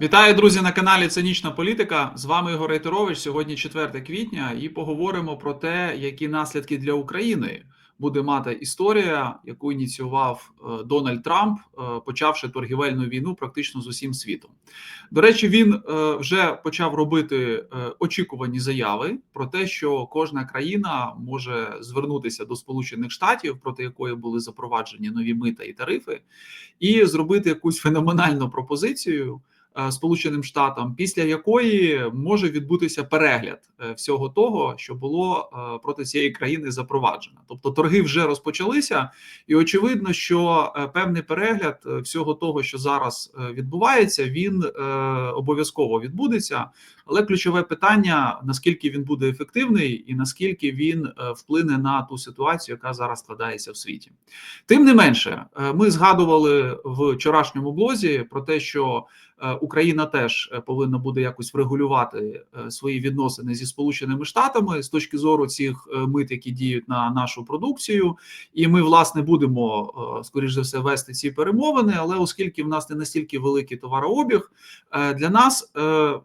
Вітаю, друзі, на каналі Цинічна Політика. З вами Ігор Рейтерович. Сьогодні 4 квітня, і поговоримо про те, які наслідки для України буде мати історія, яку ініціював е, Дональд Трамп, е, почавши торгівельну війну практично з усім світом. До речі, він е, вже почав робити очікувані заяви про те, що кожна країна може звернутися до Сполучених Штатів, проти якої були запроваджені нові мита і тарифи, і зробити якусь феноменальну пропозицію. Е, Сполученим Штатам, після якої може відбутися перегляд е, всього того, що було е, проти цієї країни запроваджено. Тобто торги вже розпочалися, і очевидно, що певний перегляд всього того, що зараз відбувається, він обов'язково відбудеться. Але ключове питання: наскільки він буде ефективний, і наскільки він вплине на ту ситуацію, яка зараз складається в світі. Тим не менше, ми згадували в вчорашньому блозі про те, що Е, Україна теж е, повинна буде якось врегулювати е, свої відносини зі Сполученими Штатами з точки зору цих мит, які діють на нашу продукцію, і ми власне будемо скоріш за все вести ці перемовини. Але оскільки в нас не настільки великий товарообіг, для нас,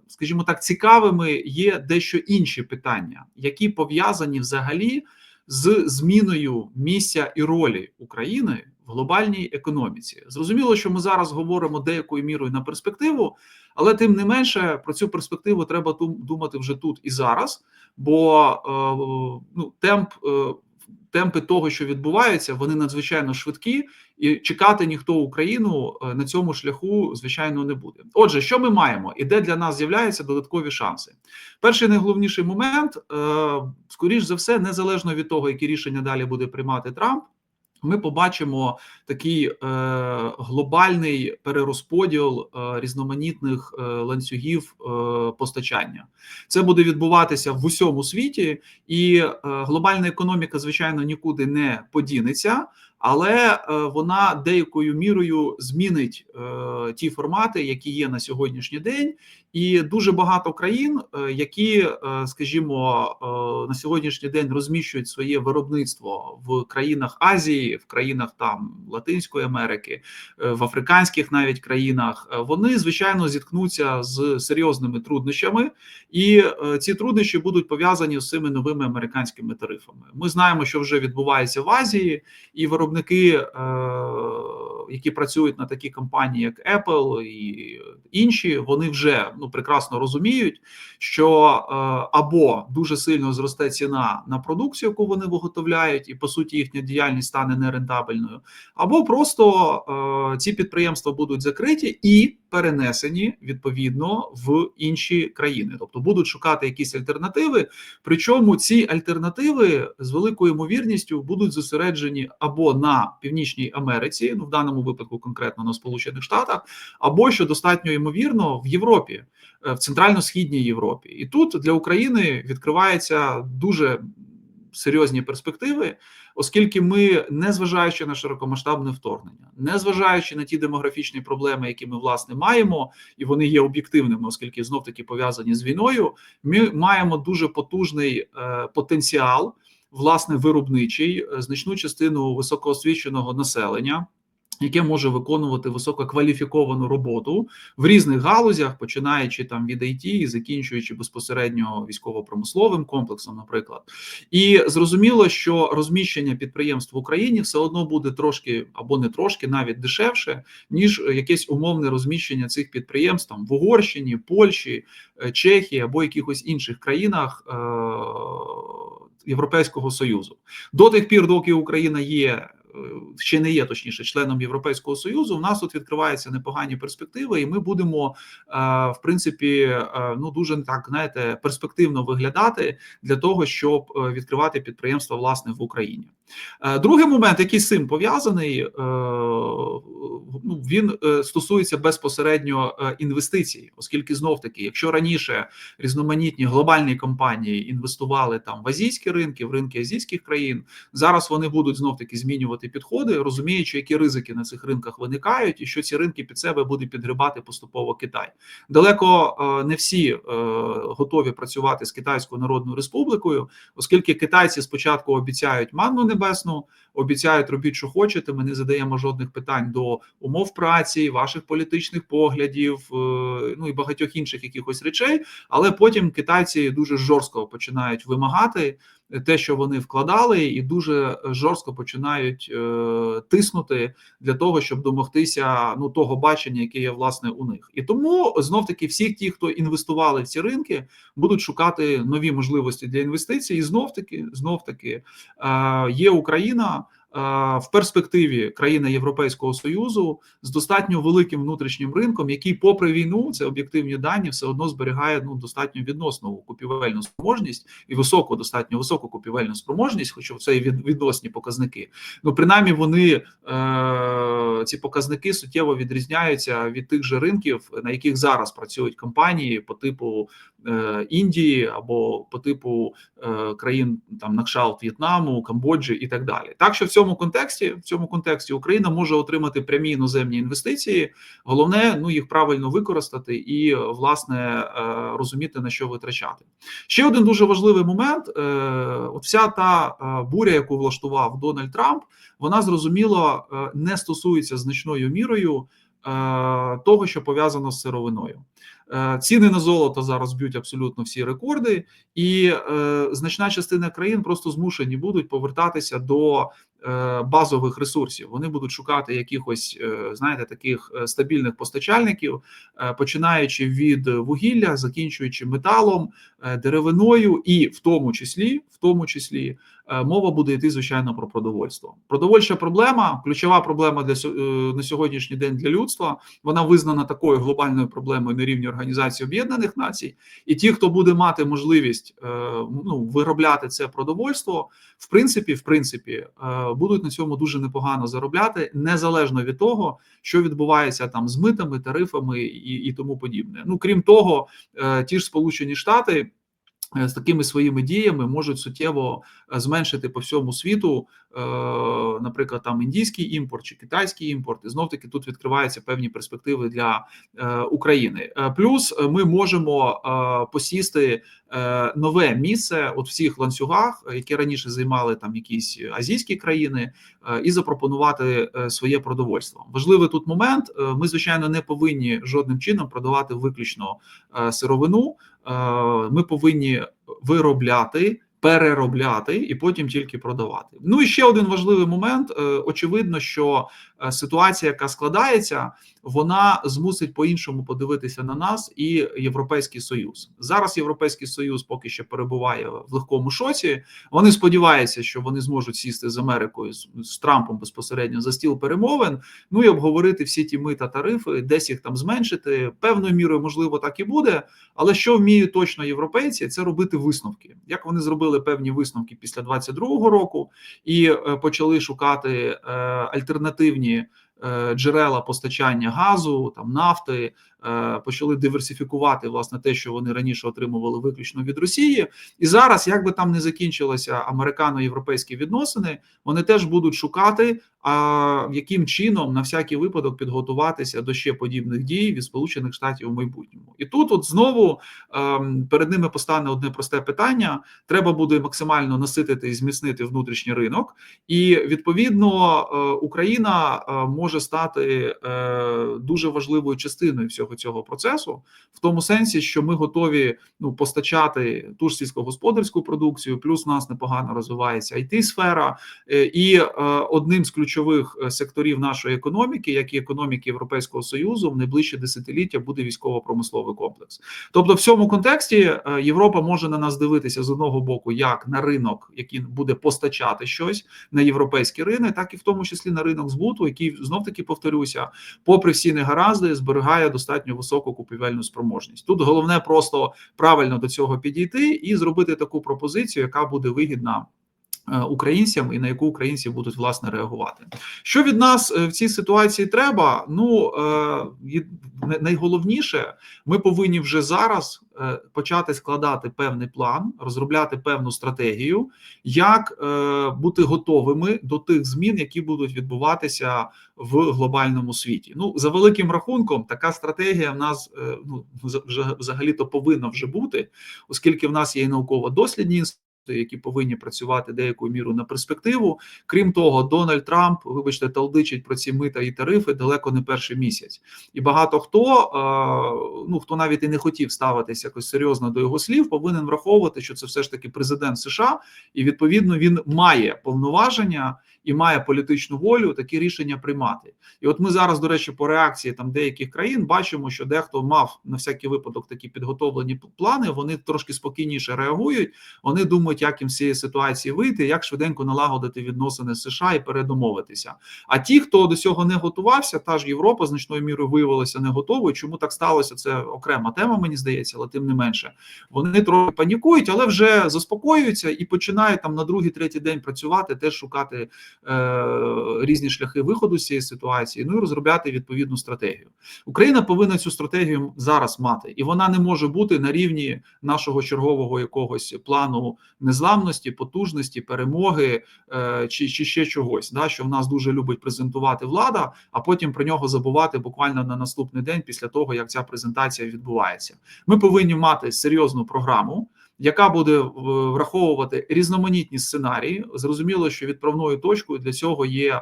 скажімо так, цікавими є дещо інші питання, які пов'язані взагалі з зміною місця і ролі України в глобальній економіці. Зрозуміло, що ми зараз говоримо деякою мірою на перспективу, але тим не менше про цю перспективу треба думати вже тут і зараз, бо е, ну, темп. Е, темпи того, що відбувається, вони надзвичайно швидкі, і чекати ніхто Україну е, на цьому шляху, звичайно, не буде. Отже, що ми маємо, і де для нас з'являються додаткові шанси? Перший найголовніший момент, скоріш за все, незалежно від того, які рішення далі буде приймати Трамп ми побачимо такий е, глобальний перерозподіл е, різноманітних е, ланцюгів е, постачання. Це буде відбуватися в усьому світі, і е, глобальна економіка, звичайно, нікуди не подінеться але е, вона деякою мірою змінить е, ті формати, які є на сьогоднішній день, і дуже багато країн, е, які, скажімо, на сьогоднішній день розміщують своє виробництво в країнах Азії, в країнах там Латинської Америки, в африканських навіть країнах, вони звичайно зіткнуться з серйозними труднощами, і ці труднощі будуть пов'язані з цими новими американськими тарифами. Ми знаємо, що вже відбувається в Азії, і виробництво виробники, е, які працюють на такі компанії, як Apple і інші, вони вже ну прекрасно розуміють, що е, або дуже сильно зросте ціна на продукцію, яку вони виготовляють, і по суті їхня діяльність стане нерентабельною, або просто е, ці підприємства будуть закриті і перенесені відповідно в інші країни, тобто будуть шукати якісь альтернативи. Причому ці альтернативи з великою ймовірністю будуть зосереджені або на північній Америці, ну в даному випадку конкретно на Сполучених Штатах, або що достатньо ймовірно в Європі, е, в центрально-східній Європі, і тут для України відкривається дуже серйозні перспективи, оскільки ми, незважаючи на широкомасштабне вторгнення, незважаючи на ті демографічні проблеми, які ми власне маємо, і вони є об'єктивними, оскільки знов таки пов'язані з війною, ми маємо дуже потужний е, потенціал, власне, виробничий, е, значну частину високоосвіченого населення яке може виконувати висококваліфіковану роботу в різних галузях, починаючи там від IT і закінчуючи безпосередньо військово-промисловим комплексом, наприклад, і зрозуміло, що розміщення підприємств в Україні все одно буде трошки або не трошки, навіть дешевше, ніж якесь умовне розміщення цих підприємств там в Угорщині, Польщі, е, Чехії або якихось інших країнах. Е, Європейського союзу до тих пір, доки Україна є ще не є точніше членом Європейського союзу. У нас тут відкриваються непогані перспективи, і ми будемо е, в принципі е, ну дуже так знаєте перспективно виглядати для того, щоб е, відкривати підприємства власне в Україні. Другий момент, який з цим пов'язаний, ну він стосується безпосередньо інвестицій, оскільки знов таки, якщо раніше різноманітні глобальні компанії інвестували там в азійські ринки, в ринки азійських країн, зараз вони будуть знов таки змінювати підходи, розуміючи, які ризики на цих ринках виникають, і що ці ринки під себе буде підгрібати поступово Китай. Далеко е, не всі е, готові працювати з Китайською Народною Республікою, оскільки китайці спочатку обіцяють манну небесну, обіцяють робіть, що хочете. Ми не задаємо жодних питань до умов праці, ваших політичних поглядів, е, ну і багатьох інших якихось речей. Але потім китайці дуже жорстко починають вимагати те, що вони вкладали, і дуже жорстко починають е, тиснути для того, щоб домогтися ну того бачення, яке є власне у них. І тому знов таки всі ті, хто інвестували в ці ринки, будуть шукати нові можливості для інвестицій. І знов таки, знов таки е, є Україна. В перспективі країни Європейського союзу з достатньо великим внутрішнім ринком, який, попри війну, це об'єктивні дані, все одно зберігає ну достатньо відносну купівельну спроможність і високу, достатньо високу купівельну спроможність, хоча це і від, відносні показники. Ну принаймні вони е, ці показники суттєво відрізняються від тих же ринків, на яких зараз працюють компанії по типу Індії або по типу е, країн там на кшталт В'єтнаму, Камбоджі і так далі. Так що в цьому контексті, в цьому контексті Україна може отримати прямі іноземні інвестиції. Головне ну їх правильно використати і власне е, розуміти на що витрачати. Ще один дуже важливий момент: е, от вся та е, буря, яку влаштував Дональд Трамп, вона зрозуміло е, не стосується значною мірою е, того, що пов'язано з сировиною. Е, Ціни на золото зараз б'ють абсолютно всі рекорди, і е, значна частина країн просто змушені будуть повертатися до е, базових ресурсів. Вони будуть шукати якихось, е, знаєте, таких е, стабільних постачальників, е, починаючи від вугілля, закінчуючи металом, е, деревиною, і в тому числі, в тому числі, е, мова буде йти звичайно про продовольство. Продовольча проблема, ключова проблема для е, на сьогоднішній день для людства. Вона визнана такою глобальною проблемою на рівні Організації Об'єднаних Націй. І ті, хто буде мати можливість е, ну, виробляти це продовольство, в принципі, в принципі, е, будуть на цьому дуже непогано заробляти, незалежно від того, що відбувається там з митами, тарифами і, і тому подібне. Ну крім того, е, ті ж Сполучені Штати. Е, З такими своїми діями можуть суттєво е, зменшити по всьому світу, е, наприклад, там індійський імпорт чи китайський імпорт, і знов таки тут відкриваються певні перспективи для України. Плюс ми можемо посісти нове місце от в цих ланцюгах, які раніше займали там якісь азійські країни, і запропонувати своє продовольство. Важливий тут момент: ми звичайно не повинні жодним чином продавати виключно сировину. Е, Ми повинні виробляти. Переробляти і потім тільки продавати. Ну і ще один важливий момент. Е, Очевидно, що е, ситуація, яка складається, вона змусить по-іншому подивитися на нас і Європейський Союз. Зараз Європейський Союз поки що перебуває в легкому шоці. Вони сподіваються, що вони зможуть сісти з Америкою з, з Трампом безпосередньо за стіл перемовин. Ну і обговорити всі ті мита тарифи, десь їх там зменшити. Певною мірою, можливо, так і буде. Але що вміють точно європейці, це робити висновки. Як вони зробили певні висновки після 22-го року і е, почали шукати е, альтернативні джерела постачання газу, там нафти, е, почали диверсифікувати власне те, що вони раніше отримували виключно від Росії. І зараз, як би там не закінчилися американо-європейські відносини, вони теж будуть шукати, а яким чином на всякий випадок підготуватися до ще подібних дій від Сполучених Штатів у майбутньому. І тут, от знову ем, перед ними постане одне просте питання: треба буде максимально наситити і зміцнити внутрішній ринок, і відповідно е, Україна е, може стати е, дуже важливою частиною всього цього процесу, в тому сенсі, що ми готові ну постачати ту ж сільськогосподарську продукцію, плюс нас непогано розвивається it сфера Е, і е, одним з ключових е, секторів нашої економіки, як і економіки Європейського союзу, в найближче десятиліття буде військово-промисловий комплекс. Тобто, в цьому контексті е, Європа може на нас дивитися з одного боку, як на ринок, який буде постачати щось на європейські ринки, так і в тому числі на ринок збуту, який знов таки повторюся, попри всі негаразди, зберігає достатньо високу купівельну спроможність. Тут головне просто правильно до цього підійти і зробити таку пропозицію, яка буде вигідна. Е, Українцям і на яку українці будуть власне реагувати, що від нас е, в цій ситуації треба? Ну е, найголовніше, ми повинні вже зараз почати складати певний план, розробляти певну стратегію, як бути готовими до тих змін, які будуть відбуватися в глобальному світі. Ну за великим рахунком, така стратегія в нас ну взагалі то повинна вже бути, оскільки в нас є і науково-дослідні які повинні працювати деяку міру на перспективу. Крім того, Дональд Трамп, вибачте, талдичить про ці мита і тарифи далеко не перший місяць, і багато хто е, ну хто навіть і не хотів ставитися якось серйозно до його слів, повинен враховувати, що це все ж таки президент США, і відповідно він має повноваження і має політичну волю такі рішення приймати. І от ми зараз, до речі, по реакції там деяких країн бачимо, що дехто мав на всякий випадок такі підготовлені плани. Вони трошки спокійніше реагують. Вони думають, як їм з цієї ситуації вийти, як швиденько налагодити відносини з США і передомовитися. А ті, хто до цього не готувався, та ж Європа значною мірою виявилася не готовою. Чому так сталося? Це окрема тема, мені здається, але тим не менше вони трохи панікують, але вже заспокоюються і починають там на другий, третій день працювати, теж шукати різні шляхи виходу з цієї ситуації. Ну і розробляти відповідну стратегію. Україна повинна цю стратегію зараз мати, і вона не може бути на рівні нашого чергового якогось плану незламності, потужності, перемоги е, чи, чи ще чогось, да, що в нас дуже любить презентувати влада, а потім про нього забувати буквально на наступний день після того, як ця презентація відбувається. Ми повинні мати серйозну програму. Яка буде враховувати різноманітні сценарії? Зрозуміло, що відправною точкою для цього є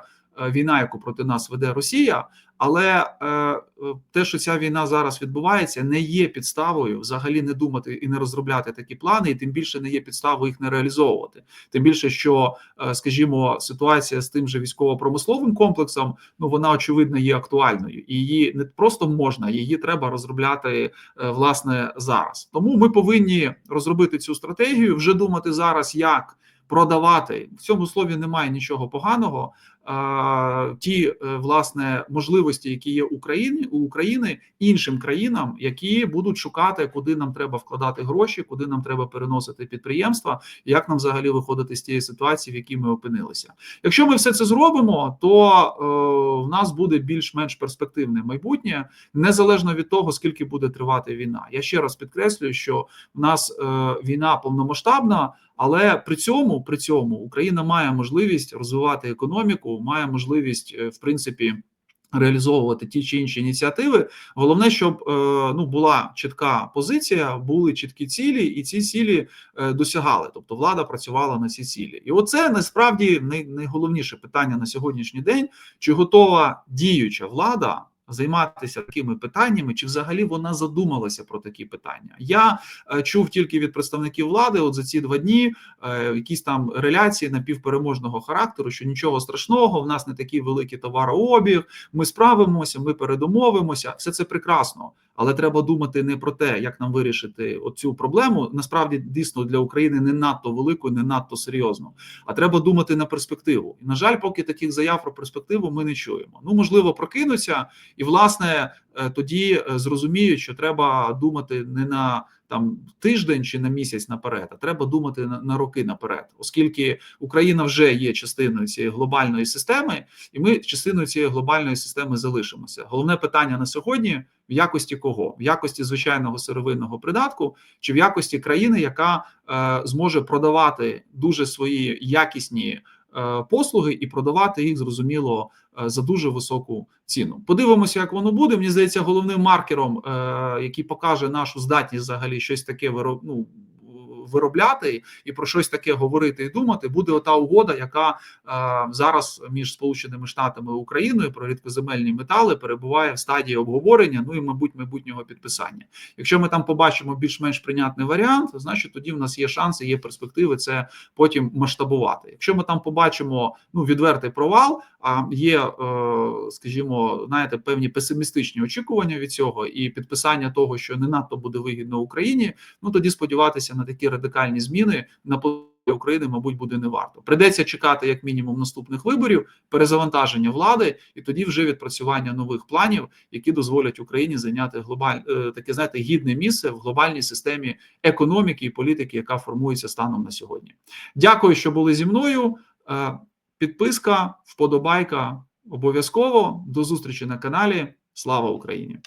війна, яку проти нас веде Росія, але е, е, те, що ця війна зараз відбувається, не є підставою взагалі не думати і не розробляти такі плани, і тим більше не є підставою їх не реалізовувати. Тим більше, що, е, скажімо, ситуація з тим же військово-промисловим комплексом, ну вона очевидно є актуальною, і її не просто можна, її треба розробляти е, власне зараз. Тому ми повинні розробити цю стратегію, вже думати зараз, як продавати в цьому слові немає нічого поганого. А, ті е, власне можливості, які є Україні у України іншим країнам, які будуть шукати, куди нам треба вкладати гроші, куди нам треба переносити підприємства, як нам взагалі виходити з тієї ситуації, в якій ми опинилися. Якщо ми все це зробимо, то е, в нас буде більш-менш перспективне майбутнє, незалежно від того, скільки буде тривати війна. Я ще раз підкреслюю, що в нас е, війна повномасштабна. Але при цьому при цьому Україна має можливість розвивати економіку, має можливість в принципі. Реалізовувати ті чи інші ініціативи, головне, щоб е, ну була чітка позиція, були чіткі цілі, і ці цілі е, досягали. Тобто влада працювала на ці цілі, і оце насправді найголовніше питання на сьогоднішній день: чи готова діюча влада займатися такими питаннями, чи взагалі вона задумалася про такі питання? Я е, чув тільки від представників влади, от за ці два дні е, якісь там реляції напівпереможного характеру, що нічого страшного, в нас не такий великий товарообіг, ми справимося, ми передумовимося. Все це прекрасно, але треба думати не про те, як нам вирішити оцю проблему. Насправді дійсно для України не надто велику, не надто серйозно. А треба думати на перспективу. І на жаль, поки таких заяв про перспективу ми не чуємо. Ну можливо, прокинуться і власне е, тоді е, зрозуміють, що треба думати не на там тиждень чи на місяць наперед, а треба думати на, на роки наперед, оскільки Україна вже є частиною цієї глобальної системи, і ми частиною цієї глобальної системи залишимося. Головне питання на сьогодні: в якості кого? В якості звичайного сировинного придатку, чи в якості країни, яка е, зможе продавати дуже свої якісні. Е, послуги і продавати їх зрозуміло е, за дуже високу ціну. Подивимося, як воно буде. Мені здається, головним маркером, е, який покаже нашу здатність взагалі щось таке ну, виробляти і про щось таке говорити і думати, буде ота угода, яка е, зараз між Сполученими Штатами і Україною про рідкоземельні метали перебуває в стадії обговорення. Ну і мабуть, майбутнього підписання. Якщо ми там побачимо більш-менш прийнятний варіант, значить тоді в нас є шанси, є перспективи це потім масштабувати. Якщо ми там побачимо ну відвертий провал, а є, е, скажімо, знаєте, певні песимістичні очікування від цього і підписання того, що не надто буде вигідно Україні. Ну тоді сподіватися на такі радикальні зміни на України, мабуть, буде не варто. Придеться чекати як мінімум наступних виборів, перезавантаження влади, і тоді вже відпрацювання нових планів, які дозволять Україні зайняти глобаль е, таке знаєте гідне місце в глобальній системі економіки і політики, яка формується станом на сьогодні. Дякую, що були зі мною. Підписка, вподобайка обов'язково. До зустрічі на каналі. Слава Україні!